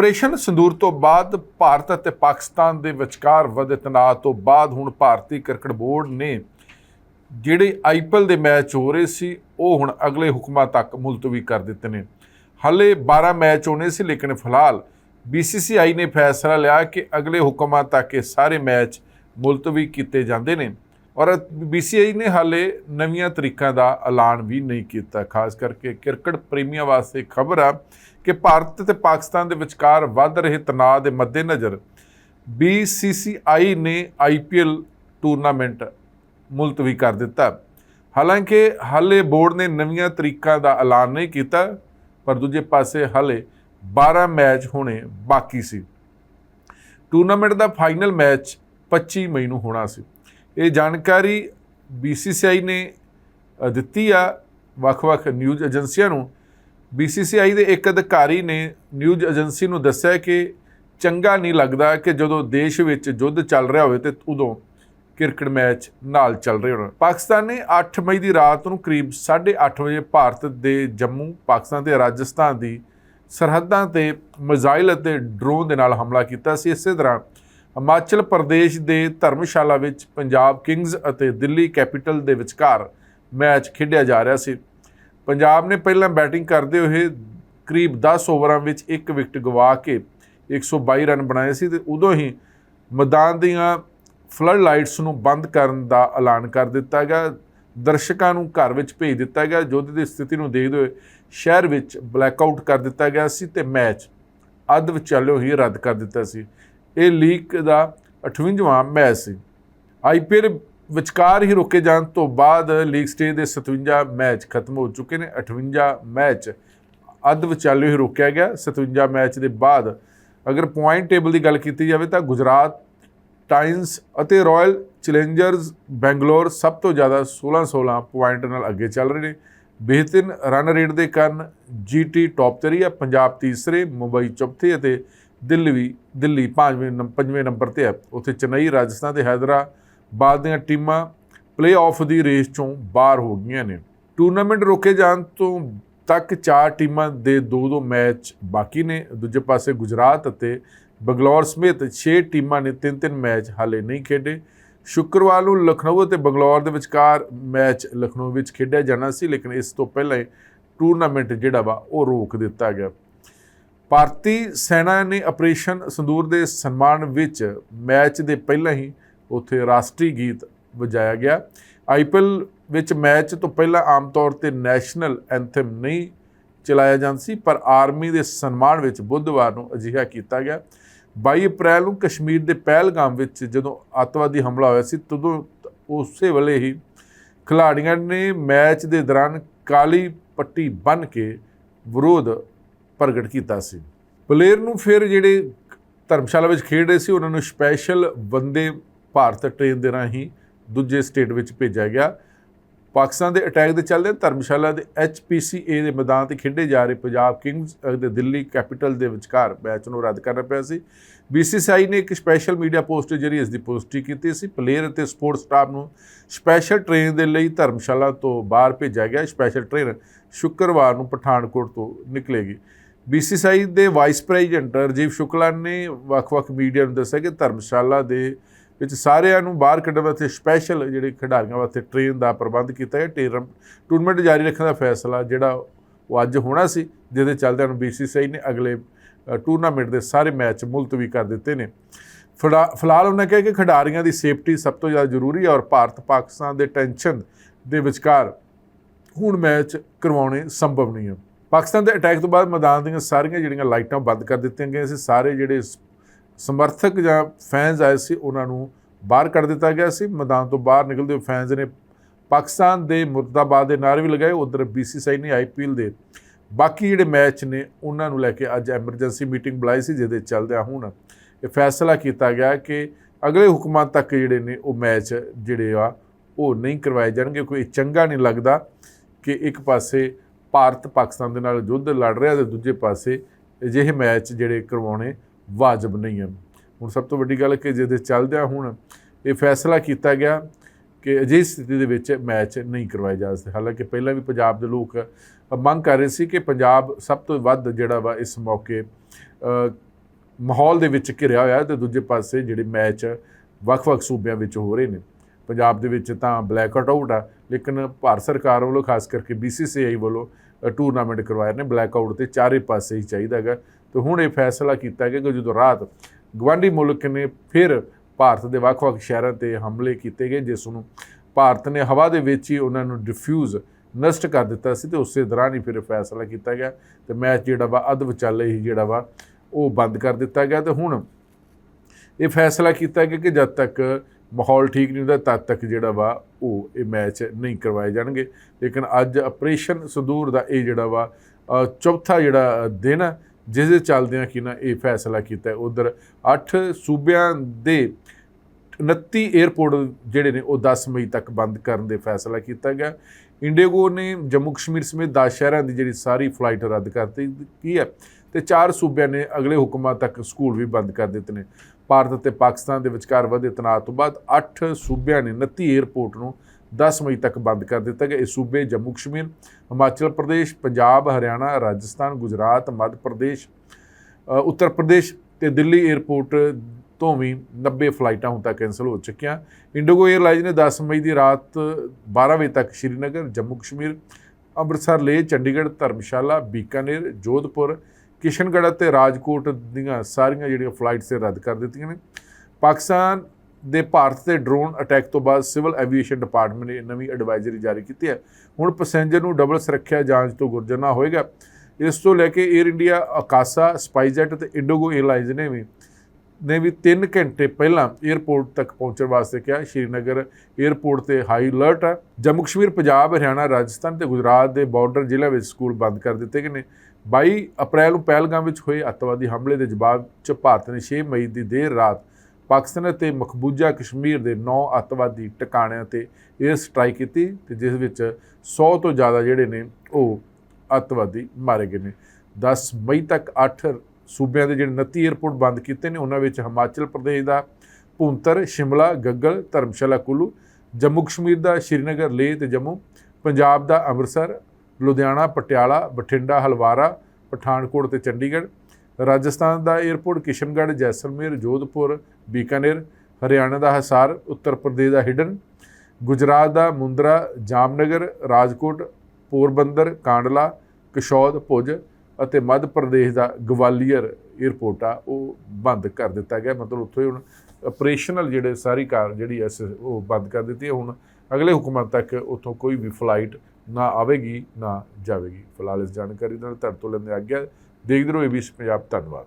Operation ਸੰਦੂਰ ਤੋਂ ਬਾਅਦ ਭਾਰਤ ਅਤੇ ਪਾਕਿਸਤਾਨ ਦੇ ਵਿਚਕਾਰ ਵਧੇ ਤਣਾਅ ਤੋਂ ਬਾਅਦ ਹੁਣ ਭਾਰਤੀ ਕ੍ਰਿਕਟ ਬੋਰਡ ਨੇ ਜਿਹੜੇ ਆਈਪੀਐਲ ਦੇ ਮੈਚ ਹੋ ਰਹੇ ਸੀ, ਉਹ ਹੁਣ ਅਗਲੇ ਹੁਕਮਾਂ ਤੱਕ ਮੁਲਤਵੀ ਕਰ ਦਿੱਤੇ ਨੇ। ਹਾਲੇ 12 ਮੈਚ ਹੋਣੇ ਸੀ, ਲੇਕਿਨ ਫਿਲਹਾਲ BCCI ਨੇ ਫੈਸਲਾ ਲਿਆ ਕਿ ਅਗਲੇ ਹੁਕਮਾਂ ਤੱਕ ਇਹ ਸਾਰੇ ਮੈਚ ਮੁਲਤਵੀ ਕੀਤੇ ਜਾਂਦੇ ਨੇ। ਔਰ BCCI ਨੇ ਹਾਲੇ ਨਵੀਆਂ ਤਰੀਕਾਂ ਦਾ ਐਲਾਨ ਵੀ ਨਹੀਂ ਕੀਤਾ, ਖਾਸ ਕਰਕੇ ਕ੍ਰਿਕਟ ਪ੍ਰੇਮੀਆਂ ਵਾਸਤੇ ਖਬਰ ਆ ਕਿ ਭਾਰਤ ਤੇ ਪਾਕਿਸਤਾਨ ਦੇ ਵਿਚਕਾਰ ਵੱਧ ਰਹੇ ਤਣਾਅ ਦੇ ਮੱਦੇਨਜ਼ਰ BCCI ਨੇ IPL ਟੂਰਨਾਮੈਂਟ ਮੁਲਤਵੀ ਕਰ ਦਿੱਤਾ। ਹਾਲਾਂਕਿ ਹਾਲੇ ਬੋਰਡ ਨੇ ਨਵੀਆਂ ਤਰੀਕਾਂ ਦਾ ਐਲਾਨ ਨਹੀਂ ਕੀਤਾ, ਪਰ ਦੂਜੇ ਪਾਸੇ ਹਾਲੇ 12 ਮੈਚ ਹੋਣੇ ਬਾਕੀ ਸੀ। ਟੂਰਨਾਮੈਂਟ ਦਾ ਫਾਈਨਲ ਮੈਚ 25 ਮਈ ਨੂੰ ਹੋਣਾ ਸੀ। ਇਹ ਜਾਣਕਾਰੀ BCCI ਨੇ ਦਿੱਤੀ ਆ ਵੱਖ-ਵੱਖ ਨਿਊਜ਼ ਏਜੰਸੀਆਂ ਨੂੰ। BCCI ਦੇ ਇੱਕ ਅਧਿਕਾਰੀ ਨੇ ਨਿਊਜ਼ ਏਜੰਸੀ ਨੂੰ ਦੱਸਿਆ ਕਿ ਚੰਗਾ ਨਹੀਂ ਲੱਗਦਾ ਕਿ ਜਦੋਂ ਦੇਸ਼ ਵਿੱਚ ਯੁੱਧ ਚੱਲ ਰਿਹਾ ਹੋਵੇ ਤੇ ਉਦੋਂ ਕ੍ਰਿਕਟ ਮੈਚ ਨਾਲ ਚੱਲ ਰਹੇ ਹੋਣ। ਪਾਕਿਸਤਾਨ ਨੇ 8 ਮਈ ਦੀ ਰਾਤ ਨੂੰ ਕਰੀਬ 8:30 ਵਜੇ ਭਾਰਤ ਦੇ ਜੰਮੂ, ਪਾਕਿਸਤਾਨ ਤੇ ਰਾਜਸਥਾਨ ਦੀ ਸਰਹੱਦਾਂ ਤੇ ਮਿਜ਼ਾਈਲ ਅਤੇ ਡਰੋਨ ਦੇ ਨਾਲ ਹਮਲਾ ਕੀਤਾ ਸੀ। ਇਸੇ ਤਰ੍ਹਾਂ ਹਿਮਾਚਲ ਪ੍ਰਦੇਸ਼ ਦੇ ਧਰਮਸ਼ਾਲਾ ਵਿੱਚ ਪੰਜਾਬ ਕਿੰਗਜ਼ ਅਤੇ ਦਿੱਲੀ ਕੈਪੀਟਲ ਦੇ ਵਿਚਕਾਰ ਮੈਚ ਖੇਡਿਆ ਜਾ ਰਿਹਾ ਸੀ। ਪੰਜਾਬ ਨੇ ਪਹਿਲਾਂ ਬੈਟਿੰਗ ਕਰਦੇ ਹੋਏ ਕਰੀਬ 10 ਓਵਰਾਂ ਵਿੱਚ ਇੱਕ ਵਿਕਟ ਗਵਾ ਕੇ 122 ਰਨ ਬਣਾਏ ਸੀ ਤੇ ਉਦੋਂ ਹੀ ਮੈਦਾਨ ਦੀਆਂ ਫਲੱਡ ਲਾਈਟਸ ਨੂੰ ਬੰਦ ਕਰਨ ਦਾ ਐਲਾਨ ਕਰ ਦਿੱਤਾ ਗਿਆ। ਦਰਸ਼ਕਾਂ ਨੂੰ ਘਰ ਵਿੱਚ ਭੇਜ ਦਿੱਤਾ ਗਿਆ। ਯੁੱਧ ਦੀ ਸਥਿਤੀ ਨੂੰ ਦੇਖਦੇ ਹੋਏ ਸ਼ਹਿਰ ਵਿੱਚ ਬਲੈਕਆਊਟ ਕਰ ਦਿੱਤਾ ਗਿਆ ਸੀ ਤੇ ਮੈਚ ਅੱਧ ਵਿਚਾਲਿਓ ਹੀ ਰੱਦ ਕਰ ਦਿੱਤਾ ਸੀ। ਇਹ ਲੀਗ ਦਾ 58ਵਾਂ ਮੈਚ ਸੀ। ਆਈਪੀਐਲ ਵਿਚਕਾਰ ਹੀ ਰੋਕੇ ਜਾਣ ਤੋਂ ਬਾਅਦ ਲੀਗ ਸਟੇਜ ਦੇ 57 ਮੈਚ ਖਤਮ ਹੋ ਚੁੱਕੇ ਨੇ। 58 ਮੈਚ ਅੱਧ ਵਿਚਾਲਿਓ ਹੀ ਰੋਕਿਆ ਗਿਆ। 57 ਮੈਚ ਦੇ ਬਾਅਦ ਅਗਰ ਪੁਆਇੰਟ ਟੇਬਲ ਦੀ ਗੱਲ ਕੀਤੀ ਜਾਵੇ ਤਾਂ ਗੁਜਰਾਤ ਟਾਈਮਸ ਅਤੇ ਰਾਇਲ ਚੈਲੰਜਰਸ ਬੈਂਗਲੌਰ ਸਭ ਤੋਂ ਜ਼ਿਆਦਾ 16-16 ਪੁਆਇੰਟ ਨਾਲ ਅੱਗੇ ਚੱਲ ਰਹੇ ਨੇ। ਬਿਹਤਰੀਨ ਰਨ ਰੇਟ ਦੇ ਕਾਰਨ ਜੀਟੀ ਟੌਪ ਤੇ ਰਹੀ ਹੈ ਪੰਜਾਬ ਤੀਸਰੇ ਮੁੰਬਈ ਚੌਥੇ ਅਤੇ ਦਿੱਲੀ ਵੀ, ਦਿੱਲੀ ਪੰਜਵੇਂ ਨੰਬ- ਪੰਜਵੇਂ ਨੰਬਰ ਤੇ ਹੈ। ਉੱਥੇ ਚੇਨਈ, ਰਾਜਸਥਾਨ ਤੇ ਹੈਦਰਾਬਾਦ ਦੀਆਂ ਟੀਮਾਂ ਪਲੇਆਫ ਦੀ ਰੇਸ ਚੋਂ ਬਾਹਰ ਹੋ ਗਈਆਂ ਨੇ। ਟੂਰਨਾਮੈਂਟ ਰੋਕੇ ਜਾਣ ਤੋਂ ਤੱਕ ਚਾਰ ਟੀਮਾਂ ਦੇ ਦੋ ਦੋ ਮੈਚ ਬਾਕੀ ਨੇ। ਦੂਜੇ ਪਾਸੇ ਗੁਜਰਾਤ ਅਤੇ ਬੰਗਲੌਰ ਸਮੇਤ 6 ਟੀਮਾਂ ਨੇ ਤਿੰਨ ਤਿੰਨ ਮੈਚ ਹਾਲੇ ਨਹੀਂ ਖੇਡੇ। ਸ਼ੁੱਕਰਵਾਰ ਨੂੰ ਲਖਨਊ ਅਤੇ ਬੰਗਲੌਰ ਦੇ ਵਿਚਕਾਰ ਮੈਚ ਲਖਨਊ ਵਿੱਚ ਖੇਡਿਆ ਜਾਣਾ ਸੀ, ਲੇਕਿਨ ਇਸ ਤੋਂ ਪਹਿਲਾਂ ਟੂਰਨਾਮੈਂਟ ਜਿਹੜਾ ਵਾ ਉਹ ਰੋਕ ਦਿੱਤਾ ਗਿਆ। ਭਾਰਤੀ ਸੈਨਾ ਨੇ ਆਪਰੇਸ਼ਨ ਸੰਦੂਰ ਦੇ ਸਨਮਾਨ ਵਿੱਚ ਮੈਚ ਦੇ ਪਹਿਲਾਂ ਹੀ ਉੱਥੇ ਰਾਸ਼ਟਰੀ ਗੀਤ ਵਜਾਇਆ ਗਿਆ। ਆਈਪੀਐਲ ਵਿੱਚ ਮੈਚ ਤੋਂ ਪਹਿਲਾਂ ਆਮ ਤੌਰ ਤੇ ਨੈਸ਼ਨਲ ਐਂਥਮ ਨਹੀਂ ਚਲਾਇਆ ਜਾਂਦਾ ਸੀ, ਪਰ ਆਰਮੀ ਦੇ ਸਨਮਾਨ ਵਿੱਚ ਬੁੱਧਵਾਰ ਨੂੰ ਅਜਿਹਾ ਕੀਤਾ ਗਿਆ। 22 ਅਪ੍ਰੈਲ ਨੂੰ ਕਸ਼ਮੀਰ ਦੇ ਪਹਿਲਗਾਮ ਵਿੱਚ ਜਦੋਂ ਅੱਤਵਾਦੀ ਹਮਲਾ ਹੋਇਆ ਸੀ, ਤਦੋਂ ਉਸੇ ਵੇਲੇ ਹੀ ਖਿਲਾੜੀਆਂ ਨੇ ਮੈਚ ਦੇ ਦੌਰਾਨ ਕਾਲੀ ਪੱਟੀ ਬੰਨ੍ਹ ਕੇ ਵਿਰੋਧ ਪ੍ਰਗਟ ਕੀਤਾ ਸੀ। ਪਲੇਅਰ ਨੂੰ ਫਿਰ ਜਿਹੜੇ ਧਰਮਸ਼ਾਲਾ ਵਿੱਚ ਖੇਡ ਰਹੇ ਸੀ, ਉਹਨਾਂ ਨੂੰ ਸਪੈਸ਼ਲ ਬੰਦੇ ਭਾਰਤ ਟ੍ਰੇਨ ਦੇ ਰਾਹੀਂ ਦੂਜੇ ਸਟੇਟ ਵਿੱਚ ਭੇਜਿਆ ਗਿਆ। ਪਾਕਿਸਤਾਨ ਦੇ ਅਟੈਕ ਦੇ ਚੱਲਦੇ ਧਰਮਸ਼ਾਲਾ ਦੇ HPCA ਦੇ ਮੈਦਾਨ ਤੇ ਖੇਡੇ ਜਾ ਰਹੇ ਪੰਜਾਬ ਕਿੰਗਜ਼ ਅਤੇ ਦਿੱਲੀ ਕੈਪੀਟਲ ਦੇ ਵਿਚਕਾਰ ਮੈਚ ਨੂੰ ਰੱਦ ਕਰਨਾ ਪਿਆ ਸੀ। BCCI ਨੇ ਇੱਕ ਸਪੈਸ਼ਲ ਮੀਡੀਆ ਪੋਸਟ ਜਰੀਏ ਇਸ ਦੀ ਪੁਸ਼ਟੀ ਕੀਤੀ ਸੀ। ਪਲੇਅਰ ਅਤੇ ਸਪੋਰਟਸ ਸਟਾਫ ਨੂੰ ਸਪੈਸ਼ਲ ਟ੍ਰੇਨ ਦੇ ਲਈ ਧਰਮਸ਼ਾਲਾ ਤੋਂ ਬਾਹਰ ਭੇਜਿਆ ਗਿਆ। ਸਪੈਸ਼ਲ ਟ੍ਰੇਨ ਸ਼ੁੱਕਰਵਾਰ ਨੂੰ ਪਠਾਨਕੋਟ ਤੋਂ ਨਿਕਲੇਗੀ। BCCI ਦੇ ਵਾਈਸ ਪ੍ਰੈਜ਼ੀਡੈਂਟ ਰਜੀਵ ਸ਼ੁਕਲਾ ਨੇ ਵੱਖ-ਵੱਖ ਮੀਡੀਆ ਨੂੰ ਦੱਸਿਆ ਕਿ ਧਰਮਸ਼ਾਲਾ ਦੇ ਵਿੱਚ ਸਾਰਿਆਂ ਨੂੰ ਬਾਹਰ ਕੱਢਣ ਵਾਸਤੇ ਸਪੈਸ਼ਲ ਜਿਹੜੇ ਖਿਡਾਰੀਆਂ ਵਾਸਤੇ ਟ੍ਰੇਨ ਦਾ ਪ੍ਰਬੰਧ ਕੀਤਾ ਹੈ ਟੇਰਮ ਟੂਰਨਾਮੈਂਟ ਜਾਰੀ ਰੱਖਣ ਦਾ ਫੈਸਲਾ ਜਿਹੜਾ ਉਹ ਅੱਜ ਹੋਣਾ ਸੀ, ਜਿਹਦੇ ਚੱਲਦਿਆਂ ਨੂੰ BCCI ਨੇ ਅਗਲੇ ਟੂਰਨਾਮੈਂਟ ਦੇ ਸਾਰੇ ਮੈਚ ਮੁਲਤਵੀ ਕਰ ਦਿੱਤੇ ਨੇ। ਫਿਲਾ- ਫਿਲਹਾਲ ਉਹਨਾਂ ਕਿਹਾ ਕਿ ਖਿਡਾਰੀਆਂ ਦੀ ਸੇਫਟੀ ਸਭ ਤੋਂ ਜ਼ਿਆਦਾ ਜ਼ਰੂਰੀ ਹੈ ਔਰ ਭਾਰਤ ਪਾਕਿਸਤਾਨ ਦੇ ਟੈਨਸ਼ਨ ਦੇ ਵਿਚਕਾਰ ਹੁਣ ਮੈਚ ਕਰਵਾਉਣੇ ਸੰਭਵ ਨਹੀਂ ਹੈ। ਪਾਕਿਸਤਾਨ ਦੇ ਅਟੈਕ ਤੋਂ ਬਾਅਦ ਮੈਦਾਨ ਦੀਆਂ ਸਾਰੀਆਂ ਜਿਹੜੀਆਂ ਲਾਈਟਾਂ ਬੰਦ ਕਰ ਦਿੱਤੀਆਂ ਗਈਆਂ ਸੀ, ਸਾਰੇ ਜਿਹੜੇ ਸਮਰਥਕ ਜਾਂ ਫੈਨਸ ਆਏ ਸੀ, ਉਹਨਾਂ ਨੂੰ ਬਾਹਰ ਕੱਢ ਦਿੱਤਾ ਗਿਆ ਸੀ। ਮੈਦਾਨ ਤੋਂ ਬਾਹਰ ਨਿਕਲਦੇ ਹੋਏ ਫੈਨਸ ਨੇ ਪਾਕਿਸਤਾਨ ਦੇ ਮੁਰਦਾਬਾਦ ਦੇ ਨਾਅਰੇ ਵੀ ਲਗਾਏ, ਉਧਰ BCCI ਨੇ ਆਈਪੀਐਲ ਦੇ ਬਾਕੀ ਜਿਹੜੇ ਮੈਚ ਨੇ, ਉਹਨਾਂ ਨੂੰ ਲੈ ਕੇ ਅੱਜ ਐਮਰਜੈਂਸੀ ਮੀਟਿੰਗ ਬੁਲਾਈ ਸੀ, ਜਿਹਦੇ ਚੱਲਦਿਆਂ ਹੁਣ ਇਹ ਫੈਸਲਾ ਕੀਤਾ ਗਿਆ ਕਿ ਅਗਲੇ ਹੁਕਮਾਂ ਤੱਕ ਜਿਹੜੇ ਨੇ ਉਹ ਮੈਚ ਜਿਹੜੇ ਆ, ਉਹ ਨਹੀਂ ਕਰਵਾਏ ਜਾਣਗੇ। ਕੋਈ ਚੰਗਾ ਨਹੀਂ ਲੱਗਦਾ ਕਿ ਇੱਕ ਪਾਸੇ ਭਾਰਤ ਪਾਕਿਸਤਾਨ ਦੇ ਨਾਲ ਯੁੱਧ ਲੜ ਰਿਹਾ ਤੇ ਦੂਜੇ ਪਾਸੇ ਅਜਿਹੇ ਮੈਚ ਜਿਹੜੇ ਕਰਵਾਉਣੇ ਵਾਜਬ ਨਹੀਂ ਹਨ। ਹੁਣ ਸਭ ਤੋਂ ਵੱਡੀ ਗੱਲ ਕਿ ਜਿਹਦੇ ਚੱਲਦਿਆਂ ਹੁਣ ਇਹ ਫੈਸਲਾ ਕੀਤਾ ਗਿਆ ਕਿ ਅਜਿਹੀ ਸਥਿਤੀ ਦੇ ਵਿੱਚ ਮੈਚ ਨਹੀਂ ਕਰਵਾਏ ਜਾ ਸਕਦੇ। ਹਾਲਾਂਕਿ ਪਹਿਲਾਂ ਵੀ ਪੰਜਾਬ ਦੇ ਲੋਕ ਮੰਗ ਕਰ ਰਹੇ ਸੀ ਕਿ ਪੰਜਾਬ ਸਭ ਤੋਂ ਵੱਧ ਜਿਹੜਾ ਵਾ ਇਸ ਮੌਕੇ ਮਾਹੌਲ ਦੇ ਵਿੱਚ ਘਿਰਿਆ ਹੋਇਆ ਹੈ ਤੇ ਦੂਜੇ ਪਾਸੇ ਜਿਹੜੇ ਮੈਚ ਵੱਖ-ਵੱਖ ਸੂਬਿਆਂ ਵਿੱਚ ਹੋ ਰਹੇ ਨੇ। ਪੰਜਾਬ ਦੇ ਵਿੱਚ ਤਾਂ ਬਲੈਕ ਆਊਟ ਆ। ਲੇਕਿਨ ਭਾਰਤ ਸਰਕਾਰ ਵੱਲੋਂ, ਖਾਸ ਕਰਕੇ BCCI ਵੱਲੋਂ ਟੂਰਨਾਮੈਂਟ ਕਰਵਾਏ ਨੇ। ਬਲੈਕ ਆਊਟ ਤੇ ਚਾਰੇ ਪਾਸੇ ਹੀ ਚਾਹੀਦਾ ਹੈਗਾ। ਤੇ ਹੁਣ ਇਹ ਫੈਸਲਾ ਕੀਤਾ ਗਿਆ ਕਿ ਜਦੋਂ ਰਾਤ ਗਵਾਂਢੀ ਮੁਲਕ ਨੇ ਫਿਰ ਭਾਰਤ ਦੇ ਵੱਖ-ਵੱਖ ਸ਼ਹਿਰਾਂ ਤੇ ਹਮਲੇ ਕੀਤੇ ਗਏ, ਜਿਸ ਨੂੰ ਭਾਰਤ ਨੇ ਹਵਾ ਦੇ ਵਿੱਚ ਹੀ ਉਹਨਾਂ ਨੂੰ ਡਿਫਿਊਜ਼ ਨਸ਼ਟ ਕਰ ਦਿੱਤਾ ਸੀ ਤੇ ਉਸੇ ਦੌਰਾਨ ਹੀ ਫਿਰ ਇਹ ਫੈਸਲਾ ਕੀਤਾ ਗਿਆ। ਤੇ ਮੈਚ ਜਿਹੜਾ ਵਾ, ਅੱਧ ਵਿਚਾਲੇ ਹੀ ਜਿਹੜਾ ਵਾ, ਉਹ ਬੰਦ ਕਰ ਦਿੱਤਾ ਗਿਆ। ਤੇ ਹੁਣ ਇਹ ਫੈਸਲਾ ਕੀਤਾ ਗਿਆ ਕਿ ਜਦ ਤੱਕ ਮਾਹੌਲ ਠੀਕ ਨਹੀਂ ਹੁੰਦਾ, ਤਦ ਤੱਕ ਜਿਹੜਾ ਵਾ ਉਹ ਇਹ ਮੈਚ ਨਹੀਂ ਕਰਵਾਏ ਜਾਣਗੇ। ਲੇਕਿਨ ਅੱਜ ਆਪਰੇਸ਼ਨ ਸੰਦੂਰ ਦਾ ਇਹ ਜਿਹੜਾ ਵਾ ਚੌਥਾ ਜਿਹੜਾ ਦਿਨ ਹੈ ਜਿਸ ਦੇ ਚੱਲਦਿਆਂ ਕਿ ਨਾ ਇਹ ਫੈਸਲਾ ਕੀਤਾ, ਉਧਰ 8 ਸੂਬਿਆਂ ਦੇ 29 에ਅਰਪੋਰਟ ਜਿਹੜੇ ਨੇ, ਉਹ 10 ਮਈ ਤੱਕ ਬੰਦ ਕਰਨ ਦੇ ਫੈਸਲਾ ਕੀਤਾ ਗਿਆ। ਇੰਡੀਗੋ ਨੇ ਜੰਮੂ ਕਸ਼ਮੀਰ ਸਮੇਤ 10 ਸ਼ਹਿਰਾਂ ਦੀ ਜਿਹੜੀ ਸਾਰੀ ਫਲਾਈਟ ਰੱਦ ਕਰ ਦਿੱਤੀ ਕੀ ਹੈ? ਤੇ ਚਾਰ ਸੂਬਿਆਂ ਨੇ ਅਗਲੇ ਹੁਕਮਾਂ ਤੱਕ ਸਕੂਲ ਵੀ ਬੰਦ ਕਰ ਦਿੱਤੇ ਨੇ। ਭਾਰਤ ਅਤੇ ਪਾਕਿਸਤਾਨ ਦੇ ਵਿਚਕਾਰ ਵਧੇ ਤਣਾਅ ਤੋਂ ਬਾਅਦ 8 ਸੂਬਿਆਂ ਨੇ 29 에ਅਰਪੋਰਟ ਨੂੰ 10 ਮਈ ਤੱਕ ਬੰਦ ਕਰ ਦਿੱਤਾ ਗਿਆ। ਇਹ ਸੂਬੇ ਜੰਮੂ ਕਸ਼ਮੀਰ, ਹਿਮਾਚਲ ਪ੍ਰਦੇਸ਼, ਪੰਜਾਬ, ਹਰਿਆਣਾ, ਰਾਜਸਥਾਨ, ਗੁਜਰਾਤ, ਮੱਧ ਪ੍ਰਦੇਸ਼ ਉੱਤਰ ਪ੍ਰਦੇਸ਼ ਤੇ ਦਿੱਲੀ 에ਅਰਪੋਰਟ ਤੋਂ ਵੀ 90 ਫਲਾਈਟਾਂ ਹੁਣ ਤੱਕ ਕੈਨਸਲ ਹੋ ਚੁੱਕੀਆਂ। ਇੰਡੀਗੋ 에ਅਰਲਾਈਨਸ ਨੇ 10 ਮਈ ਦੀ ਰਾਤ 12 ਵਜੇ ਤੱਕ ਸ਼੍ਰੀਨਗਰ, ਜੰਮੂ ਕਸ਼ਮੀਰ, ਅੰਮ੍ਰਿਤਸਰ, ਲੇਹ, ਚੰਡੀਗੜ੍ਹ, ਧਰਮਸ਼ਾਲਾ, ਬੀਕਾਨੇਰ, ਜੋਧਪੁਰ ਕਿਸ਼ਨਗੜ੍ਹ ਅਤੇ ਰਾਜਕੋਟ ਦੀਆਂ ਸਾਰੀਆਂ ਜਿਹੜੀਆਂ ਫਲਾਈਟਸ ਰੱਦ ਕਰ ਦਿੱਤੀਆਂ ਨੇ। ਪਾਕਿਸਤਾਨ ਦੇ ਭਾਰਤ ਤੇ ਡਰੋਨ ਅਟੈਕ ਤੋਂ ਬਾਅਦ ਸਿਵਲ ਐਵੀਏਸ਼ਨ ਡਿਪਾਰਟਮੈਂਟ ਨੇ ਨਵੀਂ ਐਡਵਾਈਜ਼ਰੀ ਜਾਰੀ ਕੀਤੀ ਹੈ। ਹੁਣ ਪੈਸੇਂਜਰ ਨੂੰ ਡਬਲ ਸੁਰੱਖਿਆ ਜਾਂਚ ਤੋਂ ਗੁਜ਼ਰਨਾ ਹੋਏਗਾ। ਇਸ ਤੋਂ ਲੈ ਕੇ 에ਅਰ ਇੰਡੀਆ ਆਕਾਸ਼ਾ ਸਪਾਈਸਜੈਟ ਤੇ ਇੰਡੋਗੋ 에ਅਰਲਾਈਨਸ ਨੇ ਵੀ ਨੇ ਵੀ 3 ਘੰਟੇ ਪਹਿਲਾਂ 에ਅਰਪੋਰਟ ਤੱਕ ਪਹੁੰਚਣ ਵਾਸਤੇ ਕਿਹਾ। ਸ਼੍ਰੀਨਗਰ 에ਅਰਪੋਰਟ ਤੇ ਹਾਈ ਅਲਰਟ ਹੈ ਜੰਮੂ ਕਸ਼ਮੀਰ, ਪੰਜਾਬ, ਹਰਿਆਣਾ, ਰਾਜਸਥਾਨ ਤੇ ਗੁਜਰਾਤ ਦੇ ਬਾਰਡਰ ਜ਼ਿਲ੍ਹਿਆਂ ਵਿੱਚ ਸਕੂਲ ਬੰਦ ਕਰ ਦਿੱਤੇ ਗਏ ਨੇ। 22 ਅਪ੍ਰੈਲ ਨੂੰ ਪਹਿਲਗਾਮ ਵਿੱਚ ਹੋਏ ਅੱਤਵਾਦੀ ਹਮਲੇ ਦੇ ਜਵਾਬ 'ਚ ਭਾਰਤ ਨੇ 6 ਮਈ ਦੀ ਦੇਰ ਰਾਤ ਪਾਕਿਸਤਾਨ ਅਤੇ ਮਕਬੂਜ਼ਾ ਕਸ਼ਮੀਰ ਦੇ 9 ਅੱਤਵਾਦੀ ਟਿਕਾਣਿਆਂ ਤੇ 에ਅਰ ਸਟ੍ਰਾਈਕ ਕੀਤੀ ਤੇ ਜਿਸ ਵਿੱਚ 100 ਤੋਂ ਜ਼ਿਆਦਾ ਜਿਹੜੇ ਨੇ ਉਹ ਅੱਤਵਾਦੀ ਮਾਰੇ ਗਏ ਨੇ। 10 ਮਈ ਤੱਕ 8 ਸੂਬਿਆਂ ਦੇ ਜਿਹੜੇ 29 에ਅਰਪੋਰਟ ਬੰਦ ਕੀਤੇ ਨੇ, ਉਹਨਾਂ ਵਿੱਚ ਹਿਮਾਚਲ ਪ੍ਰਦੇਸ਼ ਦਾ ਭੁੰਤਰ, ਸ਼ਿਮਲਾ ਗੱਗਲ ਧਰਮਸ਼ਾਲਾ, ਕੁੱਲੂ, ਜੰਮੂ ਕਸ਼ਮੀਰ ਦਾ ਸ਼੍ਰੀਨਗਰ, ਲੇਹ ਤੇ ਜੰਮੂ, ਪੰਜਾਬ ਦਾ ਅੰਮ੍ਰਿਤਸਰ ਲੁਧਿਆਣਾ, ਪਟਿਆਲਾ, ਬਠਿੰਡਾ, ਹਲਵਾਰਾ, ਪਠਾਨਕੋਟ ਤੇ ਚੰਡੀਗੜ੍ਹ, ਰਾਜਸਥਾਨ ਦਾ 에ਅਰਪੋਰਟ ਕਿਸ਼ਨਗੜ੍ਹ, ਜੈਸਲਮੇਰ, ਜੋਧਪੁਰ, ਬੀਕਾਨੇਰ, ਹਰਿਆਣਾ ਦਾ ਹਸਾਰ, ਉੱਤਰ ਪ੍ਰਦੇਸ਼ ਦਾ ਹਿਡਨ, ਗੁਜਰਾਤ ਦਾ ਮੁੰਦਰਾ, ਜਾਮਨਗਰ, ਰਾਜਕੋਟ, ਪੋਰਬੰਦਰ, ਕਾਂਡਲਾ, ਕਿਸ਼ੌਦ, ਭੁਜ ਅਤੇ ਮੱਧ ਪ੍ਰਦੇਸ਼ ਦਾ ਗਵਾਲੀਅਰ 에ਅਰਪੋਰਟ ਆ, ਉਹ ਬੰਦ ਕਰ ਦਿੱਤਾ ਗਿਆ। ਮਤਲਬ ਉੱਥੇ ਹੁਣ ਆਪਰੇਸ਼ਨਲ ਜਿਹੜੇ ਸਾਰੀ ਕਾਰ ਜਿਹੜੀ ਐ ਉਹ ਬੰਦ ਕਰ ਦਿੱਤੀ ਹੈ। ਹੁਣ ਅਗਲੇ ਹੁਕਮਾਂ ਤੱਕ ਉੱਥੋਂ ਕੋਈ ਵੀ ਫਲਾਈਟ ਨਾ ਆਵੇਗੀ, ਨਾ ਜਾਵੇਗੀ। ਫਿਲਹਾਲ ਇਸ ਜਾਣਕਾਰੀ ਨਾਲ ਤੁਹਾਡੇ ਤੋਂ ਲੈਂਦੇ ਆ ਗਿਆ ਦੇਖਦੇ ਰਹੋ ਏਬੀਸੀ ਪੰਜਾਬ। ਧੰਨਵਾਦ।